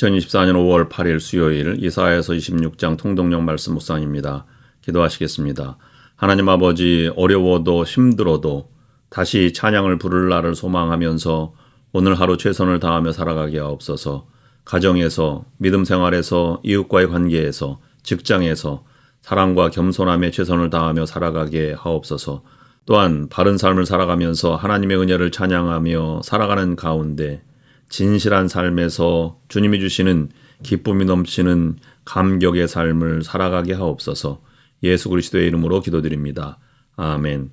2024년 5월 8일 수요일 이사야에서 26장 통독령 말씀 묵상입니다. 기도하시겠습니다. 하나님 아버지 어려워도 힘들어도 다시 찬양을 부를 날을 소망하면서 오늘 하루 최선을 다하며 살아가게 하옵소서. 가정에서 믿음 생활에서 이웃과의 관계에서 직장에서 사랑과 겸손함에 최선을 다하며 살아가게 하옵소서. 또한 바른 삶을 살아가면서 하나님의 은혜를 찬양하며 살아가는 가운데 진실한 삶에서 주님이 주시는 기쁨이 넘치는 감격의 삶을 살아가게 하옵소서. 예수 그리스도의 이름으로 기도드립니다. 아멘.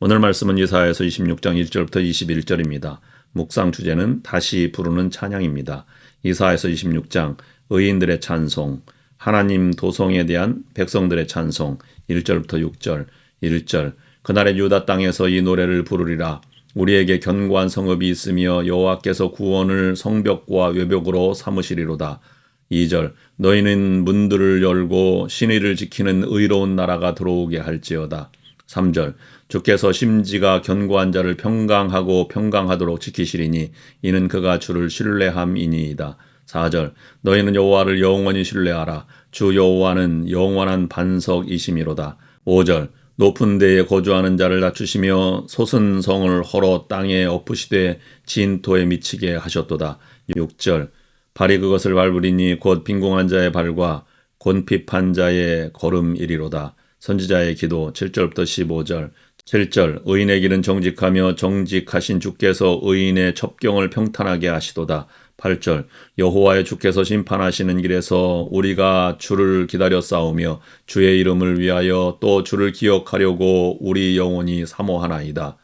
오늘 말씀은 이사야에서 26장 1절부터 21절입니다. 묵상 주제는 다시 부르는 찬양입니다. 이사야에서 26장 의인들의 찬송, 하나님 도성에 대한 백성들의 찬송 1절부터 6절, 1절 그날의 유다 땅에서 이 노래를 부르리라 우리에게 견고한 성읍이 있으며 여호와께서 구원을 성벽과 외벽으로 삼으시리로다. 2절 너희는 문들을 열고 신의를 지키는 의로운 나라가 들어오게 할지어다. 3절 주께서 심지가 견고한 자를 평강하고 평강하도록 지키시리니 이는 그가 주를 신뢰함이니이다. 4절 너희는 여호와를 영원히 신뢰하라. 주 여호와는 영원한 반석이심이로다. 5절 높은 데에 거주하는 자를 낮추시며 솟은 성을 헐어 땅에 엎으시되 진토에 미치게 하셨도다. 6절 발이 그것을 밟으리니 곧 빈궁한 자의 발과 곤핍한 자의 걸음이리로다. 선지자의 기도 7절부터 15절 7절 의인의 길은 정직하며 정직하신 주께서 의인의 첩경을 평탄하게 하시도다. 8절 여호와의 주께서 심판하시는 길에서 우리가 주를 기다려 싸우며 주의 이름을 위하여 또 주를 기억하려고 우리 영혼이 사모하나이다.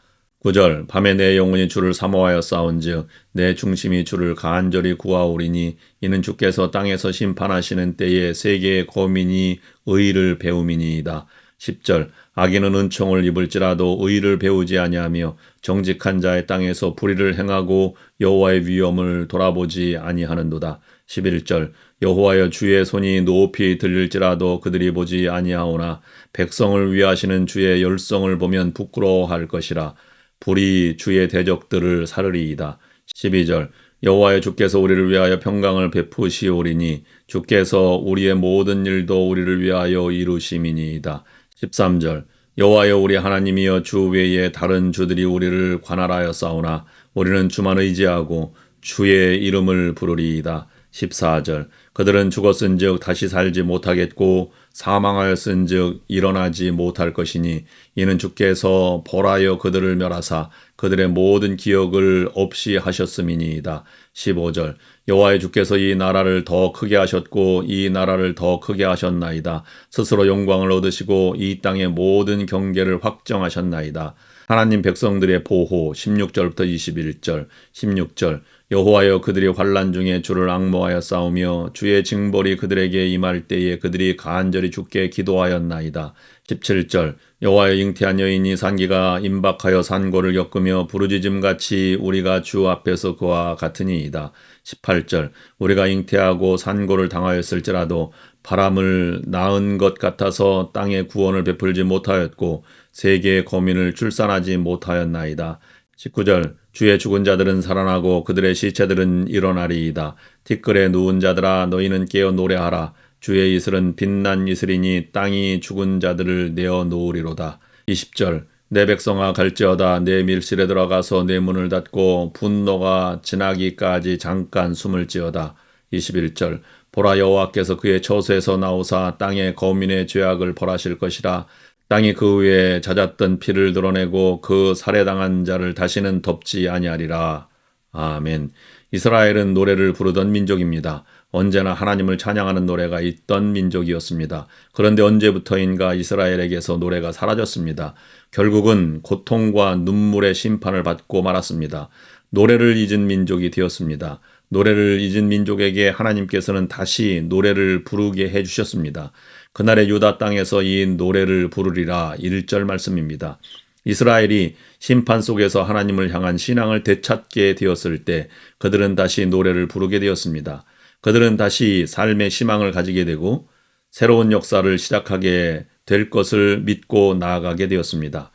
9절 밤에 내 영혼이 주를 사모하여 싸운즉 내 중심이 주를 간절히 구하오리니 이는 주께서 땅에서 심판하시는 때에 세계의 거민이 의를 배움이니이다. 10절 악인은 은총을 입을지라도 의를 배우지 아니하며 정직한 자의 땅에서 불의를 행하고 여호와의 위엄을 돌아보지 아니하는도다. 11절 여호와여 주의 손이 높이 들릴지라도 그들이 보지 아니하오나 백성을 위하시는 주의 열성을 보면 부끄러워할 것이라 불이 주의 대적들을 사르리이다. 12절 여호와의 주께서 우리를 위하여 평강을 베푸시오리니 주께서 우리의 모든 일도 우리를 위하여 이루심이니이다. 13절 여호와여 우리 하나님이여 주 외에 다른 주들이 우리를 관할하여 싸우나 우리는 주만 의지하고 주의 이름을 부르리이다. 14절 그들은 죽었은즉 다시 살지 못하겠고 사망하였은즉 일어나지 못할 것이니 이는 주께서 벌하여 그들을 멸하사 그들의 모든 기억을 없이 하셨음이니이다. 15절 여호와의 주께서 이 나라를 더 크게 하셨고 이 나라를 더 크게 하셨나이다. 스스로 영광을 얻으시고 이 땅의 모든 경계를 확정하셨나이다. 하나님 백성들의 보호 16절부터 21절 16절 여호와여 그들이 환란 중에 주를 악모하여 싸우며 주의 징벌이 그들에게 임할 때에 그들이 간절히 주께 기도하였나이다. 17절 여호와여 잉태한 여인이 산기가 임박하여 산고를 겪으며 부르짖음같이 우리가 주 앞에서 그와 같으니이다. 18절 우리가 잉태하고 산고를 당하였을지라도 바람을 낳은 것 같아서 땅에 구원을 베풀지 못하였고 세계의 거민을 출산하지 못하였나이다. 19절 주의 죽은 자들은 살아나고 그들의 시체들은 일어나리이다. 티끌에 누운 자들아 너희는 깨어 노래하라. 주의 이슬은 빛난 이슬이니 땅이 죽은 자들을 내어 놓으리로다. 20절 내 백성아 갈지어다 내 밀실에 들어가서 내 문을 닫고 분노가 지나기까지 잠깐 숨을 지어다. 21절 보라 여호와께서 그의 처소에서 나오사 땅의 거민의 죄악을 벌하실 것이라 땅이 그 위에 잦았던 피를 드러내고 그 살해당한 자를 다시는 덮지 아니하리라. 아멘. 이스라엘은 노래를 부르던 민족입니다. 언제나 하나님을 찬양하는 노래가 있던 민족이었습니다. 그런데 언제부터인가 이스라엘에게서 노래가 사라졌습니다. 결국은 고통과 눈물의 심판을 받고 말았습니다. 노래를 잊은 민족이 되었습니다. 노래를 잊은 민족에게 하나님께서는 다시 노래를 부르게 해주셨습니다. 그날의 유다 땅에서 이 노래를 부르리라 1절 말씀입니다. 이스라엘이 심판 속에서 하나님을 향한 신앙을 되찾게 되었을 때 그들은 다시 노래를 부르게 되었습니다. 그들은 다시 삶의 희망을 가지게 되고 새로운 역사를 시작하게 될 것을 믿고 나아가게 되었습니다.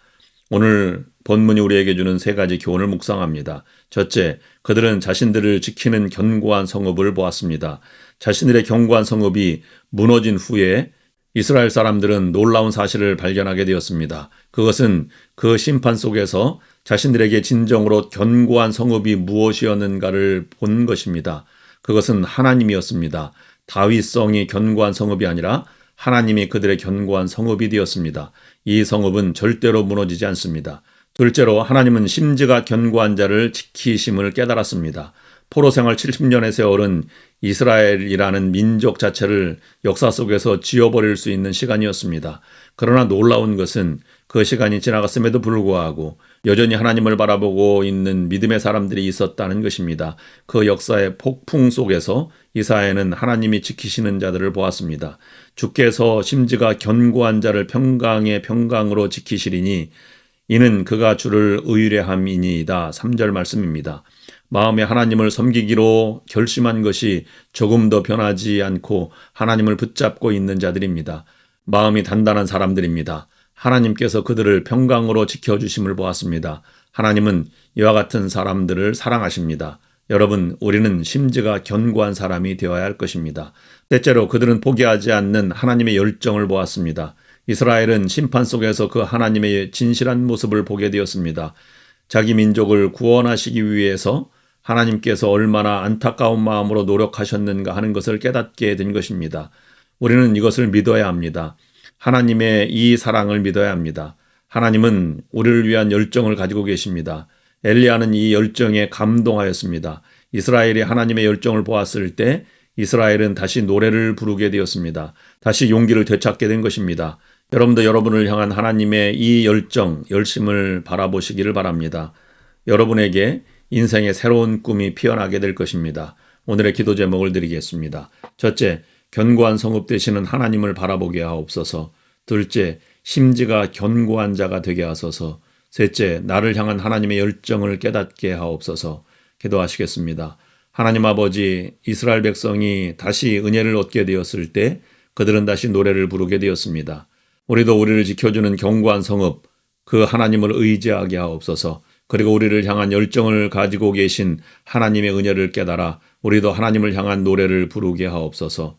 오늘 본문이 우리에게 주는 세 가지 교훈을 묵상합니다. 첫째, 그들은 자신들을 지키는 견고한 성읍을 보았습니다. 자신들의 견고한 성읍이 무너진 후에 이스라엘 사람들은 놀라운 사실을 발견하게 되었습니다. 그것은 그 심판 속에서 자신들에게 진정으로 견고한 성읍이 무엇이었는가를 본 것입니다. 그것은 하나님이었습니다. 다윗 성이 견고한 성읍이 아니라 하나님이 그들의 견고한 성읍이 되었습니다. 이 성읍은 절대로 무너지지 않습니다. 둘째로 하나님은 심지가 견고한 자를 지키심을 깨달았습니다. 포로 생활 70년의 세월은 이스라엘이라는 민족 자체를 역사 속에서 지워버릴 수 있는 시간이었습니다. 그러나 놀라운 것은 그 시간이 지나갔음에도 불구하고 여전히 하나님을 바라보고 있는 믿음의 사람들이 있었다는 것입니다. 그 역사의 폭풍 속에서 이사야는 하나님이 지키시는 자들을 보았습니다. 주께서 심지가 견고한 자를 평강의 평강으로 지키시리니 이는 그가 주를 의뢰함이니이다. 3절 말씀입니다. 마음에 하나님을 섬기기로 결심한 것이 조금 더 변하지 않고 하나님을 붙잡고 있는 자들입니다. 마음이 단단한 사람들입니다. 하나님께서 그들을 평강으로 지켜주심을 보았습니다. 하나님은 이와 같은 사람들을 사랑하십니다. 여러분, 우리는 심지가 견고한 사람이 되어야 할 것입니다. 때째로 그들은 포기하지 않는 하나님의 열정을 보았습니다. 이스라엘은 심판 속에서 그 하나님의 진실한 모습을 보게 되었습니다. 자기 민족을 구원하시기 위해서 하나님께서 얼마나 안타까운 마음으로 노력하셨는가 하는 것을 깨닫게 된 것입니다. 우리는 이것을 믿어야 합니다. 하나님의 이 사랑을 믿어야 합니다. 하나님은 우리를 위한 열정을 가지고 계십니다. 엘리야는 이 열정에 감동하였습니다. 이스라엘이 하나님의 열정을 보았을 때 이스라엘은 다시 노래를 부르게 되었습니다. 다시 용기를 되찾게 된 것입니다. 여러분도 여러분을 향한 하나님의 이 열정, 열심을 바라보시기를 바랍니다. 여러분에게 인생의 새로운 꿈이 피어나게 될 것입니다. 오늘의 기도 제목을 드리겠습니다. 첫째, 견고한 성읍 되시는 하나님을 바라보게 하옵소서. 둘째, 심지가 견고한 자가 되게 하소서. 셋째, 나를 향한 하나님의 열정을 깨닫게 하옵소서. 기도하시겠습니다. 하나님 아버지, 이스라엘 백성이 다시 은혜를 얻게 되었을 때 그들은 다시 노래를 부르게 되었습니다. 우리도 우리를 지켜주는 견고한 성읍, 그 하나님을 의지하게 하옵소서. 그리고 우리를 향한 열정을 가지고 계신 하나님의 은혜를 깨달아 우리도 하나님을 향한 노래를 부르게 하옵소서.